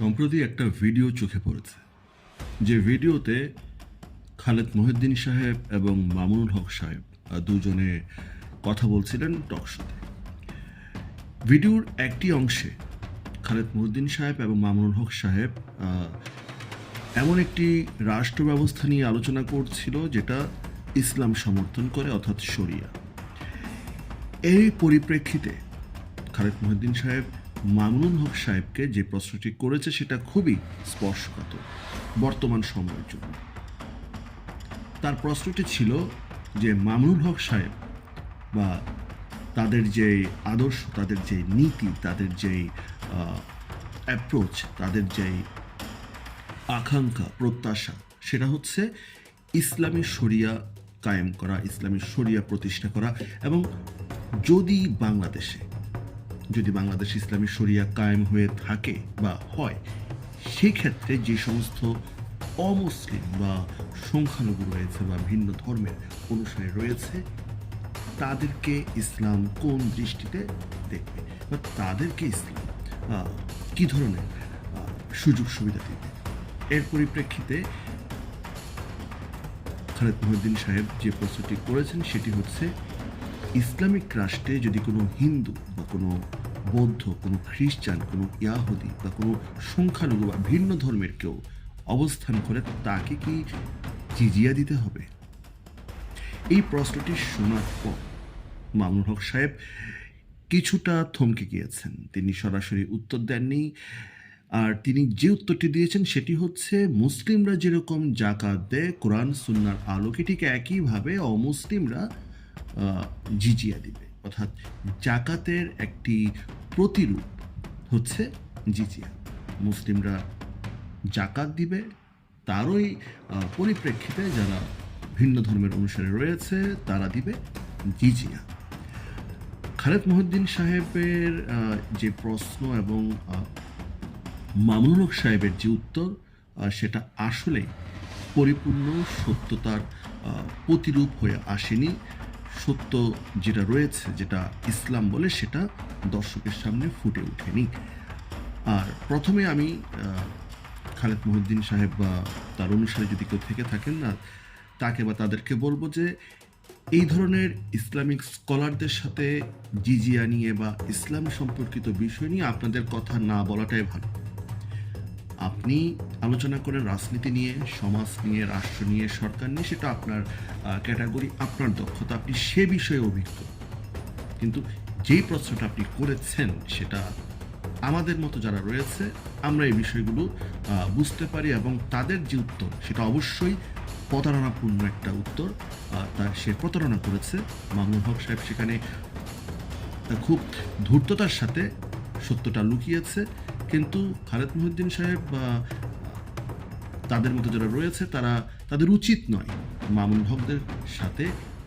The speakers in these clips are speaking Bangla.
সম্প্রতি একটা ভিডিও চোখে পড়েছে, যে ভিডিওতে খালেদ মহিউদ্দিন সাহেব এবং মামুনুল হক সাহেব দুজনে কথা বলছিলেন টকশোতে ভিডিওর একটি অংশে খালেদ মহিউদ্দিন সাহেব এবং মামুনুল হক সাহেব এমন একটি রাষ্ট্র ব্যবস্থা নিয়ে আলোচনা করছিল যেটা ইসলাম সমর্থন করে, অর্থাৎ শরিয়া। এই পরিপ্রেক্ষিতে খালেদ মহিউদ্দিন সাহেব মামুনুল হক সাহেবকে যে প্রশ্নটি করেছে সেটা খুবই স্পর্শকাতর, বর্তমান সময়ের জন্য। তার প্রশ্নটি ছিল যে মামুনুল হক সাহেব বা তাদের যে আদর্শ, তাদের যে নীতি, তাদের যে অ্যাপ্রোচ তাদের যে আকাঙ্ক্ষা, প্রত্যাশা, সেটা হচ্ছে ইসলামী শরিয়া কায়েম করা, ইসলামী শরিয়া প্রতিষ্ঠা করা এবং যদি বাংলাদেশে যদি বাংলাদেশ ইসলামী শরিয়া কায়েম হয়ে থাকে বা হয়, সেক্ষেত্রে যে সমস্ত অমুসলিম বা সংখ্যালঘু রয়েছে বা ভিন্ন ধর্মের অনুসারী রয়েছে, তাদেরকে ইসলাম কোন দৃষ্টিতে দেখবে? বা তাদেরকে ইসলাম কি ধরনের সুযোগ সুবিধা দেবে? এর পরিপ্রেক্ষিতে খালেদ মহিউদ্দিন সাহেব যে প্রশ্নটি করেছেন, সেটি হচ্ছে, ইসলামিক রাষ্ট্রে যদি কোনো হিন্দু বা কোনো বৌদ্ধ, কোনো খ্রিস্টান, কোনো ইয়াহুদি বা কোনো সংখ্যালঘু বা ভিন্ন ধর্মের কেউ অবস্থান করে, তাকে কি জিজিয়া দিতে হবে? এই প্রশ্নটি শোনার পর মামুনুল হক সাহেব কিছুটা থমকে গিয়েছেন। তিনি সরাসরি উত্তর দেননি। আর তিনি যে উত্তরটি দিয়েছেন সেটি হচ্ছে, মুসলিমরা যেরকম জাকাত দেয়, কোরআন, সুন্নার আলোকে ঠিক একইভাবে অমুসলিমরা জিজিয়া দিবে। অর্থাৎ জাকাতের একটি প্রতিরূপ হচ্ছে জিজিয়া। মুসলিমরা জাকাত দিবে, তারই পরিপ্রেক্ষিতে যারা ভিন্ন ধর্মের অনুসারে রয়েছে, তারা দিবে জিজিয়া। খালেদ মহিউদ্দিন সাহেবের যে প্রশ্ন এবং মামুনুল সাহেবের যে উত্তর সেটা আসলে পরিপূর্ণ সত্যতার প্রতিরূপ হয়ে আসেনি। সত্য যেটা রয়েছে, যেটা ইসলাম বলে, সেটা দর্শকের সামনে ফুটে ওঠেনি। আর প্রথমে আমি খালেদ মহিউদ্দিন সাহেব বা তার অনুসারে যদি কেউ থেকে থাকেন না, তাকে বা তাদেরকে বলব যে, এই ধরনের ইসলামিক স্কলারদের সাথে জিজিয়া নিয়ে বা ইসলাম সম্পর্কিত বিষয় নিয়ে আপনাদের কথা না বলাটাই ভালো। আপনি আলোচনা করেন রাজনীতি নিয়ে, সমাজ নিয়ে, রাষ্ট্র নিয়ে, সরকার নিয়ে, সেটা আপনার ক্যাটাগরি আপনার দক্ষতা, আপনি সে বিষয়ে অভিজ্ঞ। কিন্তু যেই প্রশ্নটা আপনি করেছেন, সেটা আমাদের মতো যারা রয়েছে, আমরা এই বিষয়গুলো বুঝতে পারি এবং তাদের যে উত্তর, সেটা অবশ্যই প্রতারণাপূর্ণ একটা উত্তর তার সে প্রতারণা করেছে। মামুন হক সাহেব সেখানে খুব ধূর্ততার সাথে সত্যটা লুকিয়েছে। কিন্তু খালেদ মহিউদ্দিন সাহেব বা তাদের মতো যারা রয়েছে, তারা তাদের উচিত নয় মামুন হকদের সাথে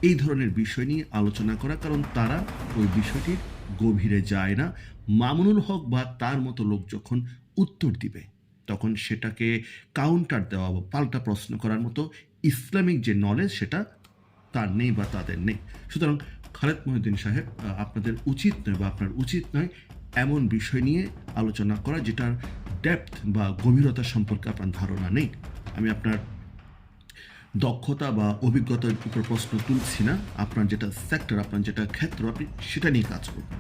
এই ধরনের বিষয় নিয়ে আলোচনা করা, কারণ তারা ওই বিষয়টির গভীরে যায় না। মামুনুল হক বা তার মতো লোক যখন উত্তর দিবে, তখন সেটাকে কাউন্টার দেওয়া বা পাল্টা প্রশ্ন করার মতো ইসলামিক যে নলেজ সেটা তার নেই বা তাদের নেই। সুতরাং খালেদ মহিউদ্দিন সাহেব আপনাদের উচিত নয় বা আপনার উচিত নয় এমন বিষয় নিয়ে আলোচনা করা যেটার ডেপথ বা গভীরতা সম্পর্কে আপনার ধারণা নেই। আমি আপনার দক্ষতা বা অভিজ্ঞতার উপর প্রশ্ন তুলছি না। আপনার যেটা সেক্টর আপনার যেটা ক্ষেত্র, আপনি সেটা নিয়ে কাজ করবেন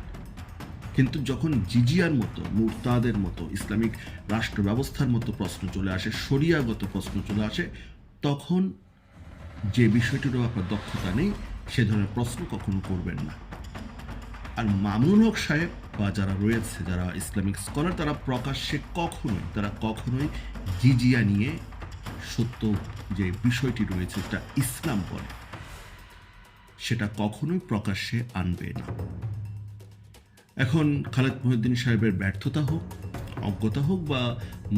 কিন্তু যখন জিজিয়ার মতো, মুরতাদের মতো, ইসলামিক রাষ্ট্র ব্যবস্থার মতো প্রশ্ন চলে আসে, শরিয়াগত প্রশ্ন চলে আসে, তখন যে বিষয়টিরও আপনার দক্ষতা নেই, সে ধরনের প্রশ্ন কখনো করবেন না। আর মামুনুল হক সাহেব বা যারা রয়েছে, যারা ইসলামিক স্কলার, তারা প্রকাশ্যে কখনোই, তারা কখনোই জিজিয়া নিয়ে সত্য যে বিষয়টি রয়েছে যেটা ইসলাম বলে, সেটা কখনোই প্রকাশ্যে আনবে না। এখন খালেদ মহিউদ্দিন সাহেবের ব্যর্থতা হোক, অজ্ঞতা হোক বা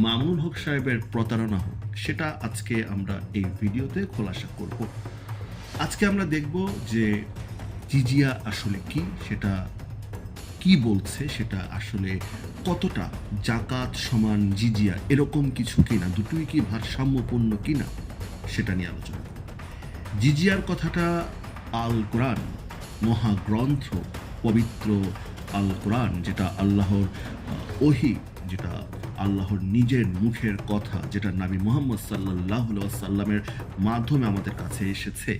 মামুনুল হক সাহেবের প্রতারণা হোক, সেটা আজকে আমরা এই ভিডিওতে খোলাসা করব। আজকে আমরা দেখব যে জিজিয়া আসলে কি, সেটা কি বলছে সেটা আসলে কতটা জাকাত সমান জিজিয়া, এরকম কিছু কিনা, দুটোই কি ভারসাম্যপূর্ণ কিনা সেটা নিয়ে আলোচনা জিজিয়ার কথাটা আল কোরআন, মহাগ্রন্থ, পবিত্র আল কোরআন, যেটা আল্লাহর ওহি, যেটা আল্লাহর নিজের মুখের কথা, যেটা নাবি মোহাম্মদ সাল্লাহ সাল্লামের মাধ্যমে আমাদের কাছে এসেছে।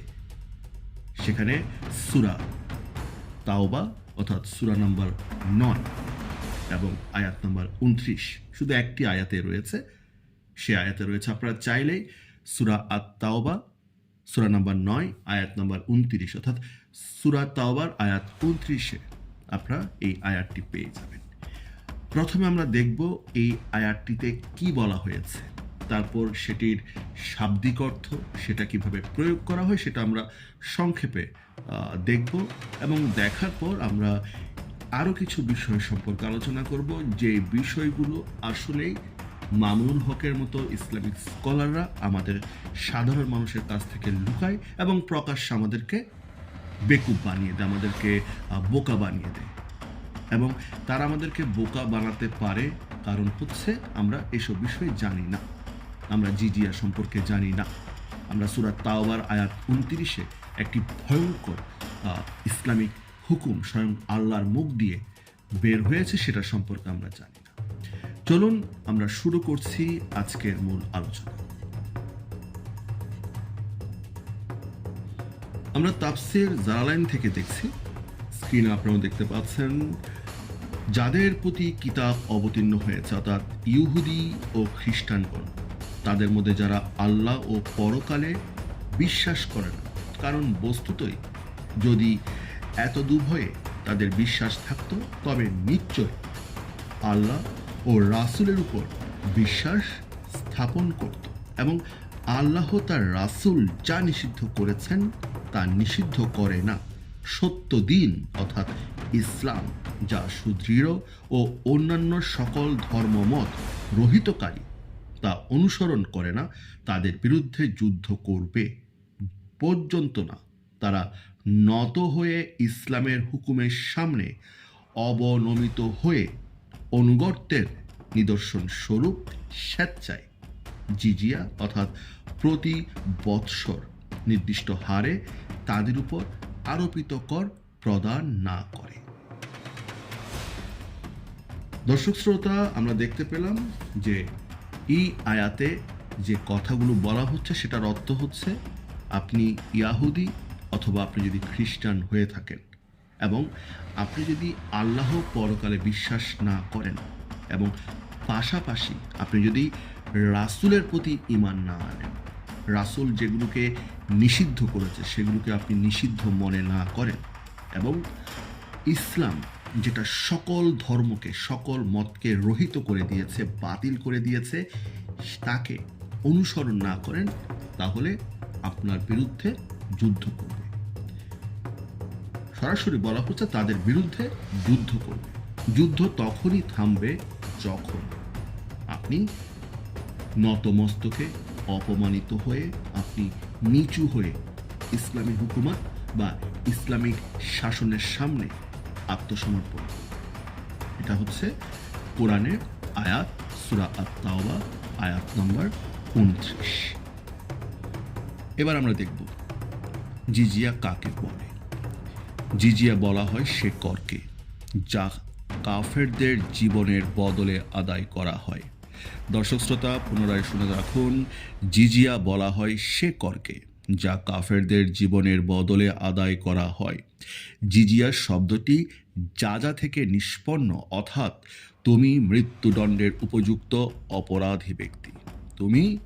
সেখানে সুরা তাওবা অর্থাৎ সুরা নাম্বার নয় এবং আয়াত নাম্বার উনত্রিশ শুধু একটি আয়াতে রয়েছে, সে আয়াতে রয়েছে। আপনারা চাইলেই সুরা আত তাওবা সুরা নাম্বার নয়, আয়াত নাম্বার উনত্রিশ অর্থাৎ সুরা তাওবার আয়াত উনত্রিশে আপনারা এই আয়াতটি পেয়ে যাবেন। প্রথমে আমরা দেখব এই আয়াতটিতে কি বলা হয়েছে। তারপর সেটির শাব্দিক অর্থ, সেটা কীভাবে প্রয়োগ করা হয়, সেটা আমরা সংক্ষেপে দেখব এবং দেখার পর আমরা আরও কিছু বিষয় সম্পর্কে আলোচনা করব। যে বিষয়গুলো আসলেই মামুনুল হকের মতো ইসলামিক স্কলাররা আমাদের সাধারণ মানুষের কাছ থেকে লুকায় এবং প্রকাশ্যে আমাদেরকে বেকুব বানিয়ে দেয়, আমাদেরকে বোকা বানিয়ে দেয়। এবং তারা আমাদেরকে বোকা বানাতে পারে, কারণ হচ্ছে আমরা এসব বিষয়ে জানি না। আমরা জিজিয়া সম্পর্কে জানি না। আমরা সুরাত তাওবার আয়াত উনত্রিশে একটি ভয়ঙ্কর ইসলামিক হুকুম স্বয়ং আল্লাহর মুখ দিয়ে বের হয়েছে সেটা সম্পর্কে আমরা জানি না। চলুন আমরা শুরু করছি আজকের মূল আলোচনা। আমরা তাফসির জালালাইন থেকে দেখছি। স্ক্রিনে আপনারা দেখতে পাচ্ছেন, যাদের প্রতি কিতাব অবতীর্ণ হয়েছে, অর্থাৎ ইহুদি ও খ্রিস্টানগণ, তাদের মধ্যে যারা আল্লাহ ও পরকালে বিশ্বাস করে না কারণ বস্তুতই যদি এত দুভয়ে তাদের বিশ্বাস থাকতো, তবে নিশ্চয় আল্লাহ ও রাসূলের উপর বিশ্বাস স্থাপন করত এবং আল্লাহ তার রাসূল যা নিষিদ্ধ করেছেন তা নিষিদ্ধ করে না। সত্য দিন অর্থাৎ ইসলাম যা সুদৃঢ় ও অন্যান্য সকল ধর্মমত রহিতকারী তা অনুসরণ করে না, তাদের বিরুদ্ধে যুদ্ধ করবে। পর্যন্ত না। তারা নত হয়ে ইসলামের হুকুমের সামনে অবনমিত হয়ে অনুগত্যের নিদর্শন স্বরূপ স্বেচ্ছায় জিজিয়া অর্থাৎ প্রতি বৎসর নির্দিষ্ট হারে তাদের উপর আরোপিত কর প্রদান না করে। দর্শক শ্রোতা, আমরা দেখতে পেলাম যে এই আয়াতে যে কথাগুলো বলা হচ্ছে, সেটার অর্থ হচ্ছে আপনি ইয়াহুদি অথবা আপনি যদি খ্রিস্টান হয়ে থাকেন এবং আপনি যদি আল্লাহ পরকালে বিশ্বাস না করেন এবং পাশাপাশি আপনি যদি রাসূলের প্রতি ঈমান না আনেন, রাসূল যেগুলোকে নিষিদ্ধ করেছে সেগুলোকে আপনি নিষিদ্ধ মনে না করেন এবং ইসলাম যেটা সকল ধর্মকে, সকল মতকে রহিত করে দিয়েছে, বাতিল করে দিয়েছে, তাকে অনুসরণ না করেন, তাহলে আপনার বিরুদ্ধে যুদ্ধ করবে। সরাসরি বলা হচ্ছে তাদের বিরুদ্ধে যুদ্ধ করবে। যুদ্ধ তখনই থামবে যখন আপনি নতমস্তকে অপমানিত হয়ে, আপনি নিচু হয়ে ইসলামী হুকুমত বা ইসলামিক শাসনের সামনে আত্মসমর্পণ এটা হচ্ছে কোরআনের আয়াত, সুরা আত্মাওয়া আয়াত নম্বর উনত্রিশ। এবার আমরা দেখব জিজিয়া কাকে বলে। জিজিয়া বলা হয় সে করকে, যা কাফেরদের জীবনের বদলে আদায় করা হয়। দর্শক শ্রোতা, পুনরায় শুনে রাখুন, জিজিয়া বলা হয় সে করকে, যা কাফেরদের জীবনের বদলে আদায় করা হয়। জিজিয়া শব্দটি যাজা থেকে নিষ্পন্ন, অর্থাৎ তুমি মৃত্যুদণ্ডের উপযুক্ত অপরাধী ব্যক্তি। তুমি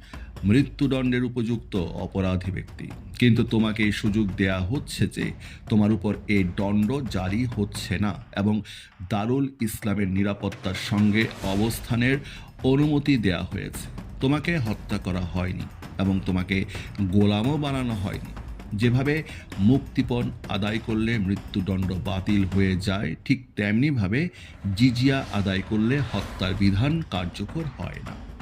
মৃত্যুদণ্ডের উপযুক্ত অপরাধী ব্যক্তি। কিন্তু তোমাকে এই সুযোগ দেয়া হচ্ছে যে তোমার উপর এই দণ্ড জারি হচ্ছে না এবং দারুল ইসলামের নিরাপত্তার সঙ্গে অবস্থানের অনুমতি দেয়া হয়েছে। তোমাকে হত্যা করা হয়নি এবং তোমাকে গোলামও বানানো হয়নি। যেভাবে মুক্তিপণ আদায় করলে মৃত্যুদণ্ড বাতিল হয়ে যায়, ঠিক তেমনিভাবে জিজিয়া আদায় করলে হত্যার বিধান কার্যকর হয় না।